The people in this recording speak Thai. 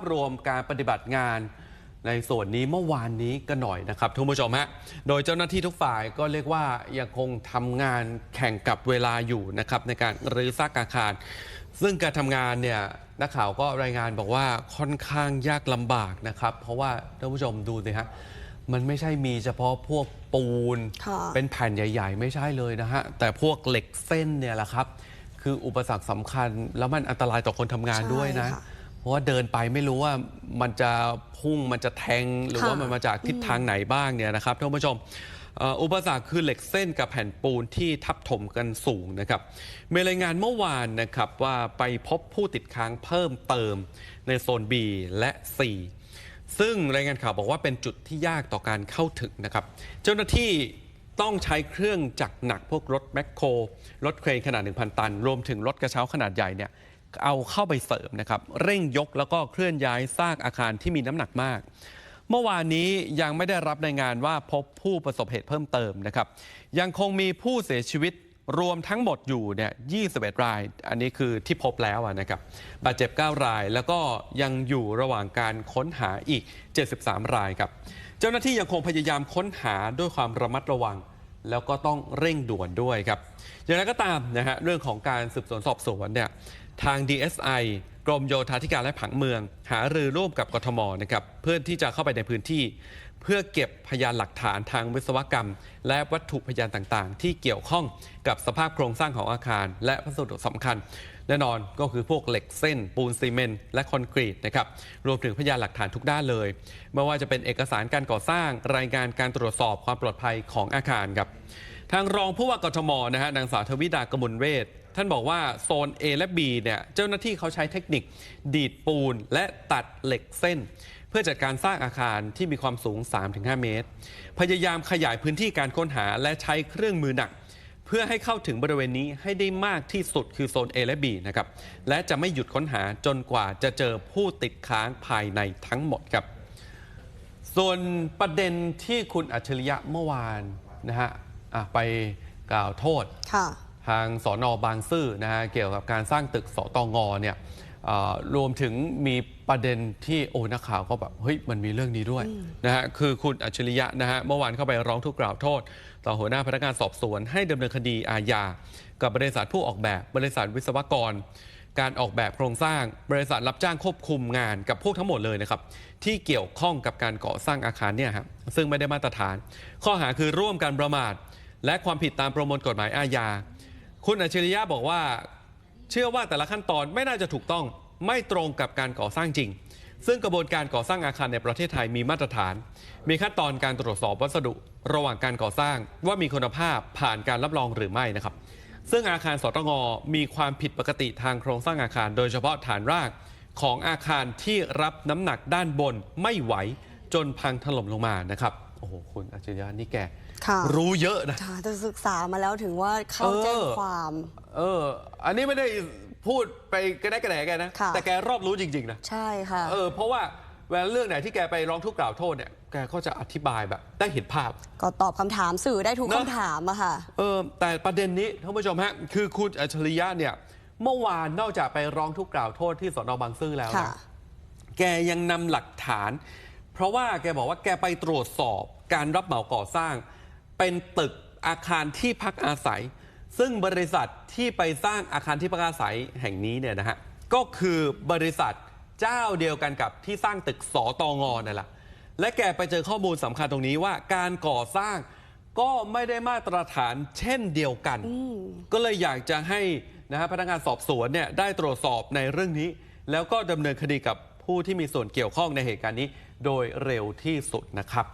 พรวมการปฏิบัติงานในส่วนนี้เมื่อวานนี้กันหน่อยนะครับทุกผู้ชมฮะ โดยเจ้าหน้าที่ทุกฝ่ายก็เรียกว่ายังคงทำงานแข่งกับเวลาอยู่นะครับในการรื้อซากอาคาร ซึ่งการทำงานเนี่ยนักข่าวก็รายงานบอกว่าค่อนข้างยากลำบากนะครับ เพราะว่าท่านผู้ชมดูสิฮะมันไม่ใช่มีเฉพาะพวกปูนค่ะเป็นแผ่นใหญ่ ๆ ไม่ใช่เลยนะฮะ แต่พวกเหล็กเส้นเนี่ยแหละครับ คืออุปสรรคสำคัญแล้วมันอันตรายต่อคนทำงานใช่ด้วยนะค่ะ เพราะว่าเดินไปไม่รู้ว่ามันจะพุ่งมันจะแทงหรือค่ะว่ามันมาจากทิศทางไหนบ้างเนี่ยนะครับท่านผู้ชมเอ่ออุปสรรคคือเหล็กเส้นกับแผ่นปูนที่ทับถมกันสูงนะครับมีรายงานเมื่อวานนะครับว่าไปพบผู้ติดค้างเพิ่มเติมในโซน B และ C ซึ่งรายงานข่าวบอกว่าเป็นจุดที่ยากต่อการเข้าถึงนะครับ เจ้าหน้าที่ต้องใช้เครื่องจักรหนักพวกรถแมคโครรถเครนขนาด 1,000 ตัน รวมถึงรถกระเช้าขนาดใหญ่เนี่ย เอาเข้าไปเสริมนะครับ เร่งยกแล้วก็เคลื่อนย้ายซากอาคารที่มีน้ำหนักมาก เมื่อวานนี้ยังไม่ได้รับรายงานว่าพบผู้ประสบเหตุเพิ่มเติมนะครับ ยังคงมีผู้เสียชีวิตรวมทั้งหมดอยู่เนี่ย21 ราย อันนี้คือที่พบแล้วนะครับบาดเจ็บ 9 ราย แล้วก็ยังอยู่ระหว่างการค้นหาอีก 73 รายครับ เจ้าหน้าที่ยังคงพยายามค้นหาด้วยความระมัดระวัง แล้วก็ต้องเร่งด่วนด้วยครับ อย่างไรก็ตามนะฮะ เรื่องของการสืบสวนสอบสวนเนี่ยทาง DSI กรมโยธาธิการและผังเมือง หารือร่วมกับกทมนะครับเพื่อที่จะเข้าไปในพื้นที่ เพื่อเก็บพยานหลักฐานทางวิศวกรรม และวัตถุพยานต่างๆ ที่เกี่ยวข้องกับสภาพโครงสร้างของอาคาร และวัสดุสำคัญ แน่นอนก็คือพวกเหล็กเส้น ปูนซีเมนต์และคอนกรีตนะครับรวมถึงพยานหลักฐานทุกด้านเลยไม่ว่าจะเป็นเอกสารการก่อสร้างรายงานการตรวจสอบความปลอดภัยของอาคารครับทางรองผู้ว่ากทมนะฮะนางสาวทวิดากมลเวท ท่านบอกว่าโซน A และ B เนี่ยเจ้าหน้าที่เขาใช้เทคนิค ดีดปูนและตัดเหล็กเส้น เพื่อจัดการสร้างอาคารที่มีความสูง 3-5 เมตร พยายามขยายพื้นที่การค้นหาและใช้เครื่องมือหนัก เพื่อให้เข้าถึงบริเวณนี้ให้ได้มากที่สุดคือโซน A และ B นะครับและจะไม่หยุดค้นหาจนกว่าจะเจอผู้ติดค้างภายในทั้งหมดครับ ส่วนประเด็นที่คุณอัจฉริยะเมื่อวานนะฮะะไปกล่าวโทษ ทางสอนอบางซื่อนะฮะเกี่ยวกับการสร้างตึกสตงเนี่ยเอ่อรวมถึงมีประเด็นที่โอ้นักข่าวก็แบบเฮ้ยมันมีเรื่องนี้ด้วยนะฮะคือคุณอัจฉริยะนะฮะเมื่อวานเข้าไปร้องทุกข์กล่าวโทษ ต่อหัวหน้าพนักงานสอบสวนให้ดำเนินคดีอาญากับบริษัทผู้ออกแบบบริษัทวิศวกร การออกแบบโครงสร้าง บริษัทรับจ้างควบคุมงานกับพวกทั้งหมดเลยนะครับที่เกี่ยวข้องกับการก่อสร้างอาคารเนี่ยครับซึ่งไม่ได้มาตรฐาน ข้อหาคือร่วมกันประมาท และความผิดตามประมวลกฎหมายอาญา คุณอัจฉริยะบอกว่า เชื่อว่าแต่ละขั้นตอนไม่น่าจะถูกต้องไม่ตรงกับการก่อสร้างจริง ซึ่งกระบวนการก่อสร้างอาคารในประเทศไทยมีมาตรฐาน มีขั้นตอนการตรวจสอบวัสดุ ระหว่างการก่อสร้างว่ามีคุณภาพผ่านการรับรองหรือไม่นะครับ ซึ่งอาคารสตงมีความผิดปกติทางโครงสร้างอาคาร โดยเฉพาะฐานรากของอาคารที่รับน้ำหนักด้านบนไม่ไหวจนพังถล่มลงมานะครับโอ้โหคุณอัจฉริยะนี่แก รู้เยอะนะค่ะจะศึกษามาแล้วถึงว่าเข้าเออแจ้งความ เออ อันนี้ไม่ได้พูดไปกระแดกกระแดกแกนะค่ะแต่แกรอบรู้จริง ๆ นะ ใช่ค่ะ เออ เพราะว่าเวลาเรื่องไหนที่แกไปร้องทุกข์กล่าวโทษเนี่ย แกก็จะอธิบายแบบได้เห็นภาพ ก็ตอบคำถามสื่อได้ทุกเนอะคำถามอะค่ะ เออ แต่ประเด็นนี้ท่านผู้ชมฮะ คือคุณอัจฉริยะเนี่ย เมื่อวานนอกจากไปร้องทุกข์กล่าวโทษที่สนบางซื่อแล้วค่ะนะแกยังนำหลักฐาน เพราะว่าแกบอกว่าแกไปตรวจสอบการรับเหมาก่อสร้าง เป็นตึกอาคารที่พักอาศัย ซึ่งบริษัทที่ไปสร้างอาคารที่พักอาศัยแห่งนี้เนี่ยนะฮะก็คือบริษัทเจ้าเดียวกันกับที่สร้างตึกสอตองอนั่นแหละและแกไปเจอข้อมูลสำคัญตรงนี้ว่าการก่อสร้างก็ไม่ได้มาตรฐานเช่นเดียวกัน ก็เลยอยากจะให้นะฮะพนักงานสอบสวนเนี่ยได้ตรวจสอบในเรื่องนี้ แล้วก็ดำเนินคดีกับผู้ที่มีส่วนเกี่ยวข้องในเหตุการณ์นี้ โดยเร็วที่สุดนะครับ